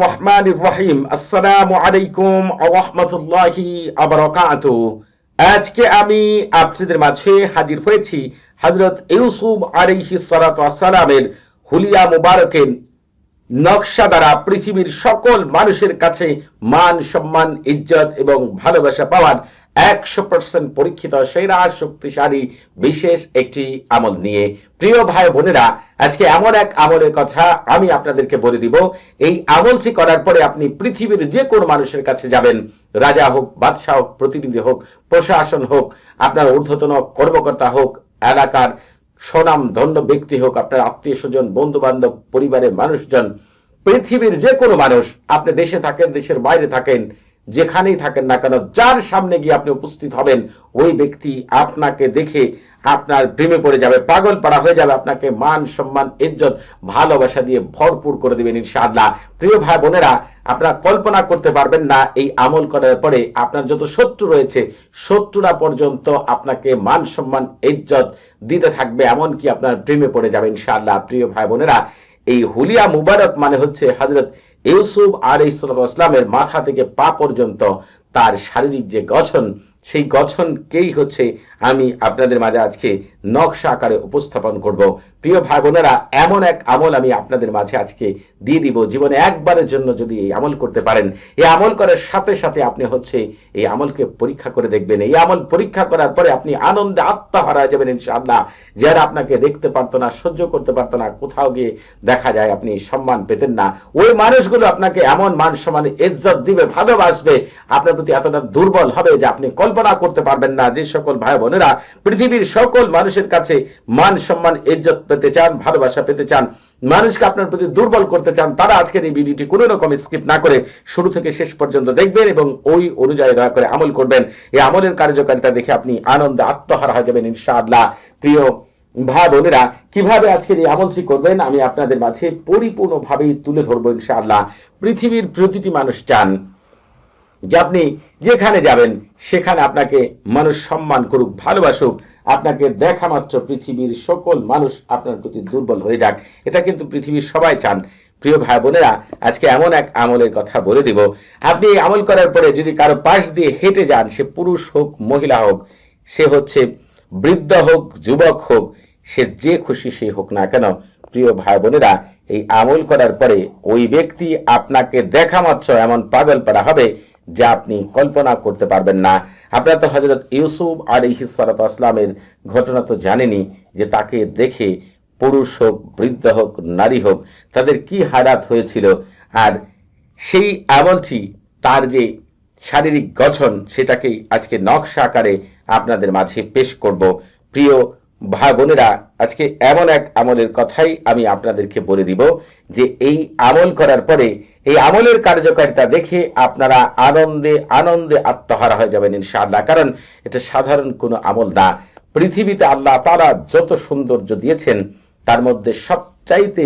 রহমানির রহিম। আসসালামু আলাইকুম বারাকাতুহু। আজকে আমি আপনাদের মাঝে হাজির হয়েছি হযরত ইউসুফ আলাইহিস সালাতু ওয়াসসালামের হুলিয়া মুবারকের নকশা দ্বারা পৃথিবীর সকল মানুষের কাছে মান, সম্মান, ইজ্জত এবং ভালোবাসা পাওয়ার একশো পার্সেন্ট পরীক্ষিত সেরা শক্তিশালী বিশেষ একটি আমল নিয়ে। প্রিয় ভাই বোনেরা, আজকে এমন এক আমলের কথা আমি আপনাদেরকে বলে দিব। এই আমলটি করার পরে আপনি পৃথিবীর যে কোনো মানুষের কাছে যাবেন। রাজা হোক, বাদশাহ হোক, প্রতিনিধি হোক, প্রশাসন হোক, আপনার ঊর্ধ্বতন কর্মকর্তা হোক, এলাকার স্বনাম ধন্য ব্যক্তি হোক, আপনার আত্মীয় স্বজন বন্ধু বান্ধব পরিবারের মানুষজন, পৃথিবীর যে কোনো মানুষ, আপনি দেশে থাকেন, দেশের বাইরে থাকেন যেখানেই থাকেন না কেন, যার সামনে গিয়ে আপনি উপস্থিত হবেন, ওই ব্যক্তি আপনাকে দেখে আপনার প্রেমে পড়ে যাবে পাগল পাড়া হয়ে যাবে, আপনাকে মান, সম্মান, ইজ্জত, ভালোবাসা দিয়ে ভরপুর করে দেবেন ইনশাআল্লাহ। প্রিয় ভাই বোনেরা, আপনারা কল্পনা করতে পারবেন না এই আমল করার পরে আপনার যত শত্রু রয়েছে, শত্রুরা পর্যন্ত আপনাকে মান, সম্মান, ইজ্জত দিতে থাকবে, এমনকি আপনার প্রেমে পড়ে যাবে ইনশাআল্লাহ। প্রিয় ভাই বোনেরা, এই হুলিয়া মুবারক মানে হচ্ছে হজরত ইউসুফ আর ইসলামের মাথা থেকে পা পর্যন্ত তার শারীরিক যে গঠন, সেই গঠনকেই হচ্ছে আমি আপনাদের মাঝে আজকে নকশা আকারে উপস্থাপন করব। প্রিয় ভাই বোনেরা এমন এক আমল আমি আপনাদের মাঝে আজকে দিয়ে দিব। জীবনে একবারের জন্য যদি এই আমল করতে পারেন, এই আমল করার সাথে সাথে আপনি হচ্ছে এই আমলকে পরীক্ষা করে দেখবেন। এই আমল পরীক্ষা করার পরে আপনি আনন্দে আত্মহারা যাবেন ইনশাআল্লাহ। যারা আপনাকে দেখতে পারতো না, সহ্য করতে পারতো না, কোথাও গিয়ে দেখা যায় আপনি সম্মান পেতেন না। ওই মানুষগুলো আপনাকে এমন মান সম্মান, ইজ্জত দিবে, ভালোবাসবে, আপনার প্রতি এতটা দুর্বল হবে যে আপনি কল্পনা করতে পারবেন না। যে সকল ভাই বোনেরা, পৃথিবীর সকল মানুষের কাছে মান সম্মান, ইজ্জত পেতে চান, ভালোবাসা পেতে চান, মানুষকে আপনার প্রতি দুর্বল করতে চান, তারা আজকের এই ভিডিওটি কোনো রকম স্কিপ না করে শুরু থেকে শেষ পর্যন্ত দেখবেন এবং ওই অনুযায়ী দয়া করে আমল করবেন। এই আমলের কার্যকারিতা দেখে আপনি আনন্দে আত্মহারা হয়ে যাবেন ইনশাআল্লাহ। প্রিয় ভাই বোনেরা, কীভাবে আজকের এই আমলটি করবেন আমি আপনাদের মাঝে পরিপূর্ণভাবেই তুলে ধরবো ইনশাআল্লাহ। পৃথিবীর প্রতিটি মানুষ চান যে আপনি যেখানে যাবেন, সেখানে আপনাকে মানুষ সম্মান করুক, ভালোবাসুক আপনাকে দেখা মাত্র পৃথিবীর সকল মানুষ আপনার প্রতি দুর্বল হয়ে যাক। এটা কিন্তু পৃথিবীর সবাই চান। প্রিয় ভাই বোনেরা, আজকে এমন এক আমলের কথা বলে দিব। আপনি এই আমল করার পরে যদি কারও পাশ দিয়ে হেঁটে যান, সে পুরুষ হোক, মহিলা হোক, সে হচ্ছে বৃদ্ধ হোক, যুবক হোক, সে যে খুশি সে হোক না কেন, প্রিয় ভাই বোনেরা, এই আমল করার পরে ওই ব্যক্তি আপনাকে দেখা মাত্র এমন পাগল পাড়া হবে যা আপনি কল্পনা করতে পারবেন না। আপনারা তো হজরত ইউসুফ আর ইহিসারত আসলামের ঘটনা তো জানেনি যে তাকে দেখে পুরুষ হোক, বৃদ্ধ হোক, নারী হোক, তাদের কি হারাত হয়েছিল। আর সেই আমলটি তার যে শারীরিক গঠন সেটাকেই আজকে নকশা আকারে আপনাদের মাঝে পেশ করব। প্রিয় ভাই বোনেরা আজকে এমন এক আমলের কথাই আমি আপনাদেরকে বলে দিব যে এই আমল করার পরে এই আমলের কার্যকারিতা দেখে আপনারা আনন্দে আনন্দে আত্মহারা হয়ে যাবেন ইনশাআল্লাহ। কারণ এটা সাধারণ কোনো আমল না। পৃথিবীতে আল্লাহ তারা যত সৌন্দর্য দিয়েছেন, তার মধ্যে সবচাইতে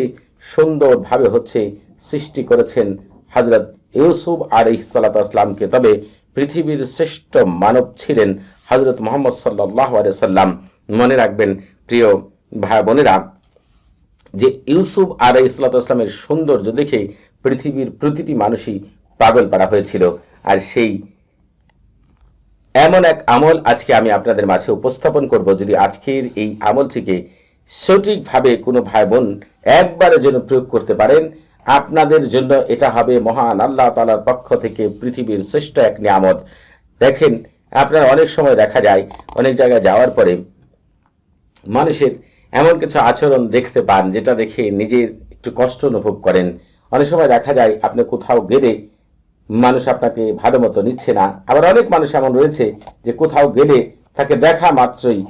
সুন্দরভাবে হচ্ছে সৃষ্টি করেছেন হজরত ইউসুফ আর ইসালাত আসলামকে তবে পৃথিবীর শ্রেষ্ঠ মানব ছিলেন হজরত মোহাম্মদ সাল্লাহ সাল্লাম মনে রাখবেন, প্রিয় ভাই বোনেরা, যে ইউসুফ আর ইসলাত আসলামের সৌন্দর্য দেখে পৃথিবীর প্রতিটি মানুষই পাগল পাড়া হয়েছিল। আর সেই এমন এক আমল আজকে আমি আপনাদের মাঝে উপস্থাপন করব। যদি আজকের এই আমলটিকে সঠিকভাবে কোনো ভাই বোন একবারের জন্য প্রয়োগ করতে পারেন, আপনাদের জন্য এটা হবে মহান আল্লাহ তালার পক্ষ থেকে পৃথিবীর শ্রেষ্ঠ এক নিয়ামত। দেখেন, আপনার অনেক সময় দেখা যায়, অনেক জায়গায় যাওয়ার পরে মানুষের এমন কিছু আচরণ দেখতে পান, যেটা দেখে নিজের একটু কষ্ট অনুভব করেন। অনেক সময় দেখা যায় আপনি কোথাও গেলে মানুষ আপনাকে ভালো মতো নিচ্ছে না। আবার অনেক মানুষ এমন রয়েছে যে কোথাও গেলে তাকে দেখা মাত্রই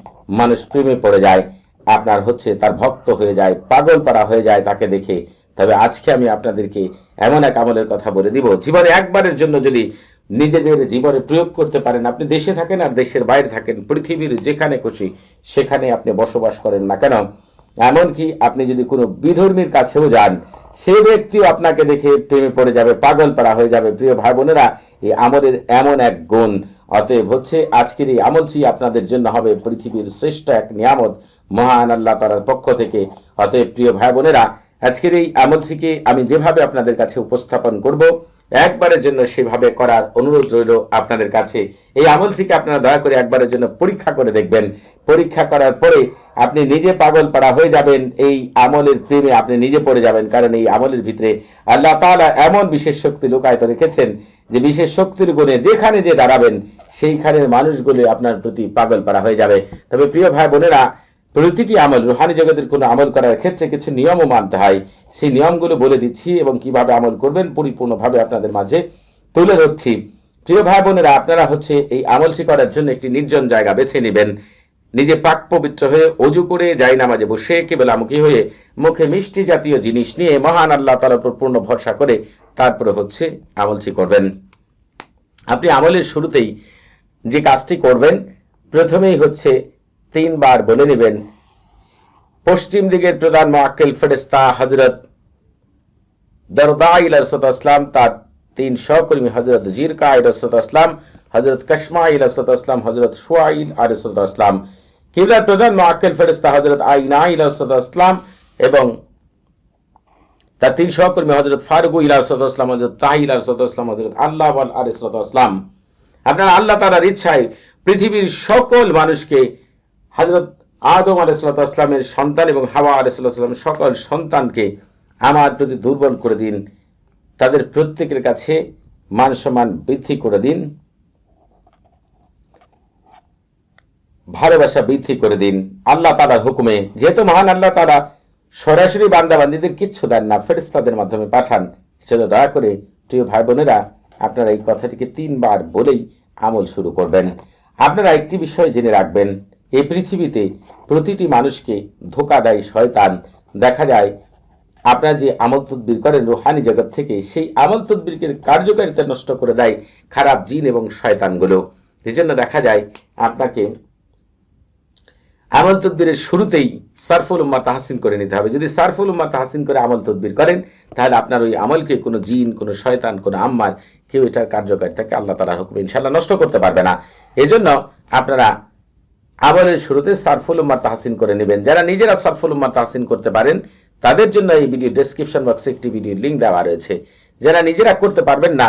মানুষ প্রেমে পড়ে যায়। আপনার হচ্ছে তার ভক্ত হয়ে যায়, পাগল পাড়া হয়ে যায় তাকে দেখে। তবে আজকে আমি আপনাদেরকে এমন এক আমলের কথা বলে দিব। জীবনে একবারের জন্য যদি নিজেদের জীবনে প্রয়োগ করতে পারেন, আপনি দেশে থাকেন আর দেশের বাইরে থাকেন, পৃথিবীর যেখানে খুশি সেখানে আপনি বসবাস করেন না কেন? এমনকি আপনি যদি কোনো বিধর্মীর কাছেও যান সে ব্যক্তিও আপনাকে দেখে প্রেমে পড়ে যাবে পাগল পাড়া হয়ে যাবে। প্রিয় ভাই বোনেরা, এই আমলের এমন এক গুণ। অতএব হচ্ছে, আজকের এই আমলটি আপনাদের জন্য হবে পৃথিবীর শ্রেষ্ঠ এক নিয়ামত, মহান আল্লাহ তালার পক্ষ থেকে। অতএব প্রিয় ভাই বোনেরা আজকের এই আমলটিকে আমি যেভাবে আপনাদের কাছে উপস্থাপন করব, একবারের জন্য সেভাবে করার অনুরোধ রইল আপনাদের কাছে। এই আমলটিকে আপনারা দয়া করে একবারের জন্য পরীক্ষা করে দেখবেন। পরীক্ষা করার পরে আপনি নিজে পাগল পাড়া হয়ে যাবেন, এই আমলের প্রেমে আপনি নিজে পড়ে যাবেন, কারণ এই আমলের ভিতরে আল্লাহ তাআলা এমন বিশেষ শক্তি লুকায়িত রেখেছেন যে বিশেষ শক্তির গুণে যেখানে যে দাঁড়াবেন, সেইখানের মানুষগুলো আপনার প্রতি পাগল পাড়া হয়ে যাবে। তবে প্রিয় ভাই বোনেরা প্রতিটি আমল রুহানি জগতের কোনো আমল করার ক্ষেত্রে কিছু নিয়মও মানতে হয়। সেই নিয়মগুলো বলে দিচ্ছি এবং কীভাবে আমল করবেন পরিপূর্ণভাবে আপনাদের মাঝে তুলে ধরছি। প্রিয় ভাই বোনেরা, আপনারা হচ্ছে এই আমলটি করার জন্য একটি নির্জন জায়গা বেছে নেবেন। নিজে পাক পবিত্র হয়ে অজু করে যাই নামাজে বসে কেবলামুখী হয়ে মুখে মিষ্টি জাতীয় জিনিস নিয়ে মহান আল্লাহ তালার উপর পূর্ণ ভরসা করে তারপরে হচ্ছে আমলটি করবেন। আপনি আমলের শুরুতেই যে কাজটি করবেন, প্রথমেই হচ্ছে তিনবার বলে নেবেন, পশ্চিম দিকের প্রধান মোয়াক্কেল ফেরেস্তা হজরত দরদা ইলাসত আসলাম তার তিন সহকর্মী হজরত জিরকা ইলাসত আসলাম হজরত কসমা ইলাসত আসলাম হজরত সোয়াইল আলিসত আসলাম কিবলার প্রধান মোয়াক্কেল ফেরেস্তা হজরত আইনা ইলাসত আসলাম এবং তার তিন সহকর্মী হজরত ফারুক ইলাসত আসলাম হজরত তাহি ইলাসত আসলাম হজরত আল্লাহ আলিসত আসলাম আপনারা আল্লাহ তালার ইচ্ছায় পৃথিবীর সকল মানুষকে হজরত আদম আলাইসালামের সন্তান এবং হাওয়া আলাইসাল্লাম সকল সন্তানকে আমার প্রতি দুর্বল করে দিন, তাদের প্রত্যেকের কাছে মান সম্মান বৃদ্ধি করে দিন, ভালোবাসা বৃদ্ধি করে দিন। আল্লাহ তালার হুকুমে, যেহেতু মহান আল্লাহ তারা সরাসরি বান্দাবান্দিদের কিচ্ছু দেন না ফেরিস্তাদের মাধ্যমে পাঠান। সেজন্য দয়া করে প্রিয় ভাই বোনেরা আপনারা এই কথাটিকে তিনবার বলেই আমল শুরু করবেন। আপনারা একটি বিষয় জেনে রাখবেন এই পৃথিবীতে প্রতিটি মানুষকে ধোকা দেয় শয়তান। দেখা যায়, আপনারা যে আমল তদ্বির করেন রুহানি জগৎ থেকে, সেই আমল তদ্বিরকে কার্যকারিতা নষ্ট করে দেয় খারাপ জিন এবং শয়তানগুলো। এই জন্য দেখা যায়, আপনাকে আমল তদ্বিরের শুরুতেই সারফুল উম্মা তাহাসিন করে নিতে হবে। যদি সারফুল উম্মা তাহাসিন করে আমল তদ্বির করেন, তাহলে আপনার ওই আমলকে কোনো জিন, কোনো শয়তান, কোনো আম্মার কেউ এটার কার্যকারিতাকে আল্লাহ তালা হুকুম ইনশাল্লাহ নষ্ট করতে পারবে না। এজন্য আপনারা আমলের শুরুতে সারফুল উম্মা তাহসিন করে নেবেন। যারা নিজেরা সারফুল উম্মা তাহসিন করতে পারেন, তাদের জন্য এই ভিডিও ডেসক্রিপশন বক্সে একটি ভিডিও লিঙ্ক দেওয়া রয়েছে। যারা নিজেরা করতে পারবেন না,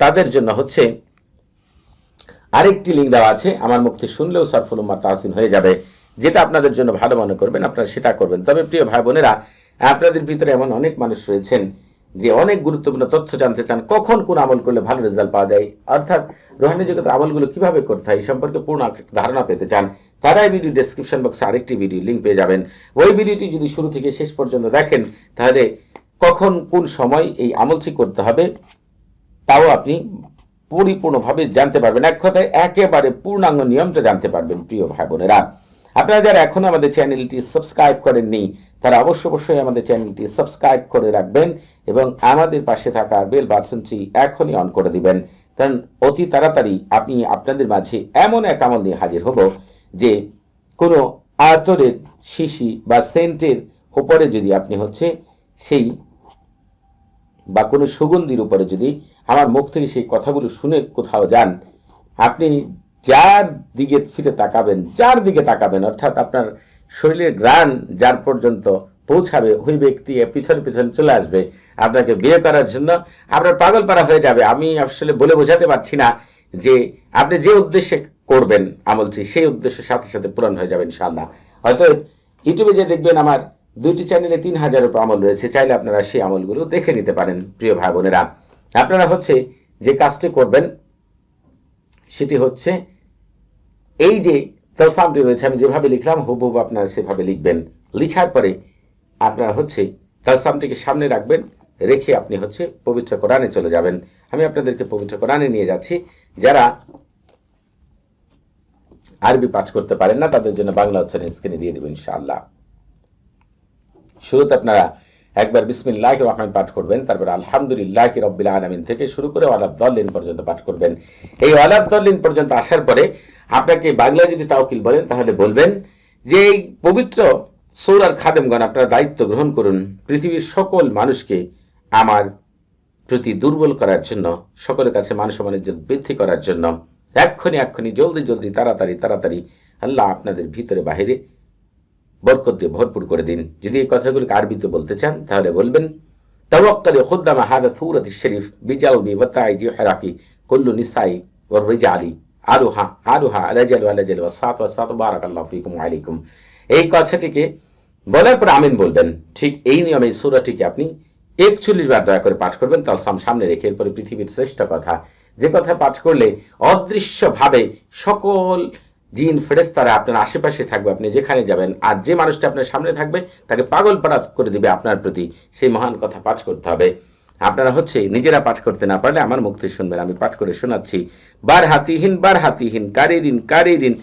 তাদের জন্য হচ্ছে আরেকটি লিঙ্ক দেওয়া আছে। আমার মুক্তি শুনলেও সারফুল উম্মা তাহসিন হয়ে যাবে। যেটা আপনাদের জন্য ভালো মনে করবেন, আপনারা সেটা করবেন। তবে প্রিয় ভাই বোনেরা, আপনাদের ভিতরে এমন অনেক মানুষ রয়েছেন যে অনেক গুরুত্বপূর্ণ তথ্য জানতে চান, কখন কোন আমল করলে ভালো রেজাল্ট পাওয়া যায়, অর্থাৎ রোহানি জগতের আমলগুলো কীভাবে করতে হয় সম্পর্কে পূর্ণ ধারণা পেতে চান, তারা এই ভিডিও ডেসক্রিপশন বক্সে আরেকটি ভিডিও লিঙ্ক পেয়ে যাবেন। ওই ভিডিওটি যদি শুরু থেকে শেষ পর্যন্ত দেখেন, তাহলে কখন কোন সময় এই আমলটি করতে হবে, তাও আপনি পরিপূর্ণভাবে জানতে পারবেন। এক কথায় একেবারে পূর্ণাঙ্গ নিয়মটা জানতে পারবেন, প্রিয় ভাই বোনেরা। আপনারা যারা এখনও আমাদের চ্যানেলটি সাবস্ক্রাইব করেননি তারা অবশ্য অবশ্যই আমাদের চ্যানেলটি সাবস্ক্রাইব করে রাখবেন এবং আমাদের পাশে থাকা বেল বাটনটি এখনই অন করে দিবেন। কারণ অতি তাড়াতাড়ি আপনি আপনাদের মাঝে এমন এক আমল নিয়ে হাজির হব যে কোনো আতরের শিশি বা সেন্টের উপরে যদি আপনি হচ্ছে সেই বা কোনো সুগন্ধির উপরে যদি আমার মুখ থেকে সেই কথাগুলো শুনে কোথাও যান, আপনি যার দিকে ফিরে তাকাবেন, যার দিকে তাকাবেন, অর্থাৎ আপনার শরীরের গ্রাণ যার পর্যন্ত পৌঁছাবে, ওই ব্যক্তি পিছনে পিছনে চলে আসবে। আপনাকে বিয়ে করার জন্য আপনার পাগল পাড়া হয়ে যাবে। আমি আসলে বলে বোঝাতে পারছি না যে আপনি যে উদ্দেশ্যে করবেন আমলছি সেই উদ্দেশ্যের সাথে সাথে পূরণ হয়ে যাবে ইনশাল্লাহ হয়তো ইউটিউবে যে দেখবেন আমার দুইটি চ্যানেলে তিন হাজার উপর আমল রয়েছে, চাইলে আপনারা সেই আমলগুলো দেখে নিতে পারেন, প্রিয় ভাই বোনেরা। আপনারা হচ্ছে যে কাজটি করবেন, সেটি হচ্ছে এই যে তলসামটি রয়েছে। আমি যেভাবে লিখলাম হুবহুব আপনারা সেভাবে লিখবেন। লিখার পরে আপনারা হচ্ছে তালসামটিকে সামনে রাখবেন, রেখে আপনি হচ্ছে পবিত্র কোরআনে চলে যাবেন। আমি আপনাদেরকে পবিত্র কোরআনে নিয়ে যাচ্ছি। যারা আরবি পাঠ করতে পারেন না, তাদের জন্য বাংলা উচ্চারণ স্ক্রিনে দিয়ে দেবেন ইনশাআল্লাহ। শুরুতে আপনারা একবার বিসমিল্লাহ রহমান পাঠ করবেন, তারপর আলহামদুলিল্লাহ রব্বিল আলমিন থেকে শুরু করে ওয়ালাব দলিন পর্যন্ত পাঠ করবেন। এই ওয়ালাব দলিন পর্যন্ত আসার পরে আপনাকে বাংলা যদি তাওকিল বলেন, তাহলে বলবেন যে এই পবিত্র সৌরার খাদেমগণ, আপনারা দায়িত্ব গ্রহণ করুন পৃথিবীর সকল মানুষকে আমার প্রতি দুর্বল করার জন্য, সকলের কাছে মানুষ বাণিজ্য বৃদ্ধি করার জন্য। এক্ষণি এক্ষণি জলদি জলদি, তাড়াতাড়ি তাড়াতাড়ি। আল্লাহ আপনাদের ভিতরে, বাহিরে বরকত দিয়ে ভরপুর করে দিন। যদি এই কথাগুলিকে আরবিতে বলতে চান, তাহলে বলবেন তবকালে খুদ্দামা হাদা সৌরত শরীফ বিজাউ বি ওয়াতাই জি কুল্লু নিসাই ও রিজালি আলাজাল আলাজাল সাত সাত ফিকুম এই কথাটিকে বলার পর আমিন বলবেন। ঠিক এই নিয়মে এই আপনি একচল্লিশ বার দয়া করে পাঠ করবেন, তার সামনে রেখে এরপরে পৃথিবীর শ্রেষ্ঠ কথা। যে কথা পাঠ করলে অদৃশ্যভাবে সকল জিন ফেরেস্তারা আপনার আশেপাশে থাকবে, আপনি যেখানে যাবেন, আর যে মানুষটা আপনার সামনে থাকবে, তাকে পাগল পাড়া করে দিবে, আপনার প্রতি সেই মহান কথা পাঠ করতে হবে। আপনারা হচ্ছে নিজেরা পাঠ করতে না পারলে আমার মুক্তি শুনবেন, আমি পাঠ করে শোনাচ্ছি। বার হাতিহীন বার হাতিহীন কারিদিন কারিদিন।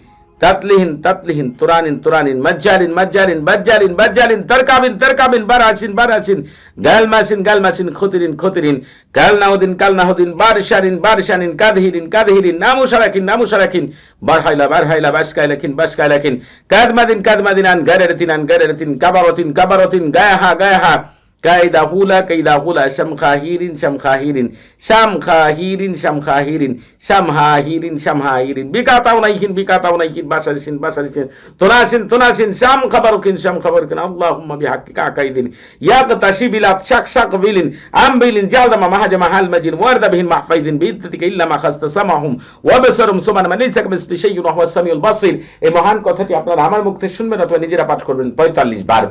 তাতলিহীন তাতলিহীন, তুরানিন তুরানিন মজ্জারিন মজ্জারিন বজ্জারিন বজ্জারিন তরকাবিন তরকাবিন, বারাসিন বারাসিন, গালমাসিন গালমাসিন, খতিরিন খতিরিন কালনাউদিন কালনাহুদিন বারশারিন বারশানিন কাদহিরিন কাদহিরিন নামুসারাকিন নামুসারাকিন বারহাইলা বারহাইলা, বাসকাইলাকিন বাসকাইলাকিন, কাদমাদিন কাদমাদিন আন গারেরতিন আন গারেরতিন কাবারতিন কাবারতিন গায়াহা গায়াহা কায়দা হুলা কায়দা হুলা শামখাহিরিন শামখাহিরিন শামখাহিরিন শামখাহিরিন শামহাহিরিন শামহাহিরিন বিকাতাও নাইখিন বিকাতাও নাইখিন বাসারিসিন বাসারিসিন তোনাসিন তোনাসিন শাম খাবারকিন শাম খাবারকিন আল্লাহুম্মা বিহাক্কি কাকাইদিন ইয়াকতাশি বিলাত শাক শাক বিলিন আম বিলিন জালদামা মাহাজামা হাল মাজিন ওয়ারদা বিহিন মাহফাইদিন বিদ্যতিকা ইল্লা মা খাস্তা সামাহুম ওয়া বাসারুম সুমান মান লাইসা কামিসলি শাইউন ওয়া হুয়াস সামিউল বাসির এই মহান কথাটি আপনারা আমার মুখে শুনবেন অথবা নিজেরা পাঠ করবেন। 45 বার।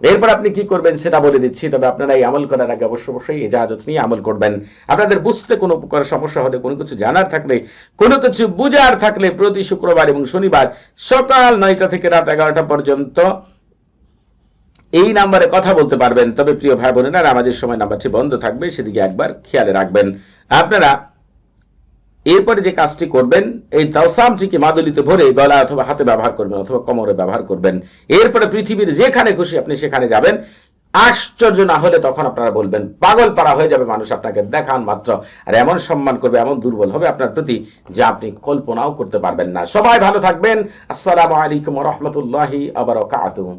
এরপর আপনি কি করবেন সেটা বলে দিচ্ছি। তবে আপনারা এই আমল করার আগে অবশ্য অবশ্যই এজাজত নিয়ে আমল করবেন। আপনাদের বুঝতে কোনো সমস্যা হলে কোনো কিছু জানার থাকলে, কোনো কিছু বুঝার থাকলে প্রতি শুক্রবার এবং শনিবার সকাল নয়টা থেকে রাত এগারোটা পর্যন্ত এই নাম্বারে কথা বলতে পারবেন। তবে প্রিয় ভাই বোনেরা আমাদের সময় নাম্বারটি বন্ধ থাকবে, সেদিকে একবার খেয়ালে রাখবেন। আপনারা এরপরে যে কাজটি করবেন, এই তালসামটিকে মাদুলিতে ভরে গলা অথবা হাতে ব্যবহার করবেন অথবা কোমরে ব্যবহার করবেন। এরপরে পৃথিবীর যেখানে খুশি আপনি সেখানে যাবেন। আশ্চর্য না হলে তখন আপনারা বলবেন, পাগল পাড়া হয়ে যাবে মানুষ আপনাকে দেখান মাত্র। আর এমন সম্মান করবে, এমন দুর্বল হবে আপনার প্রতি যা আপনি কল্পনাও করতে পারবেন না। সবাই ভালো থাকবেন। আসসালামু আলাইকুম রহমতুল্লাহি আবার